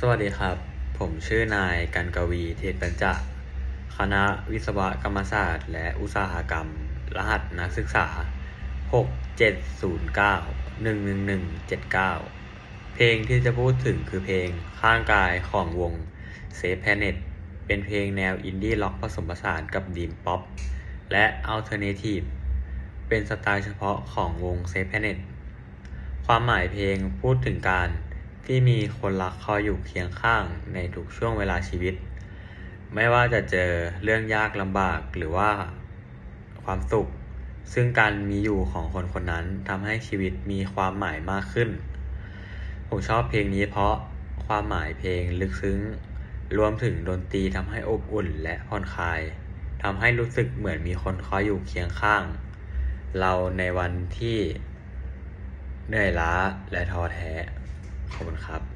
สวัสดีครับ ผมชื่อนายกันกวีเทศปัญจะคณะวิศวกรรมศาสตร์ และอุตสาหกรรม รหัสนักศึกษา 6709 11179 เพลงที่จะพูดถึงคือเพลงข้างกายของวง s a f e Planet เป็นเพลงแนวอินดี้ล็อกผสมผสานกับดีมป๊อปและอัลเทอร์เนทีฟเป็นสไตล์เฉพาะของวง s a f e Planet ความหมายเพลงพูดถึงการ ที่มีคนรักคอยอยู่เคียงข้างในทุกช่วงเวลาชีวิต ไม่ว่าจะเจอเรื่องยากลำบากหรือว่าความสุข ซึ่งการมีอยู่ของคนคนนั้นทำให้ชีวิตมีความหมายมากขึ้น ผมชอบเพลงนี้เพราะความหมายเพลงลึกซึ้ง รวมถึงดนตรีทำให้อบอุ่นและผ่อนคลายทำให้รู้สึกเหมือนมีคนคอยอยู่เคียงข้าง เราในวันที่เหนื่อยล้าและท้อแท้ ขอบคุณครับ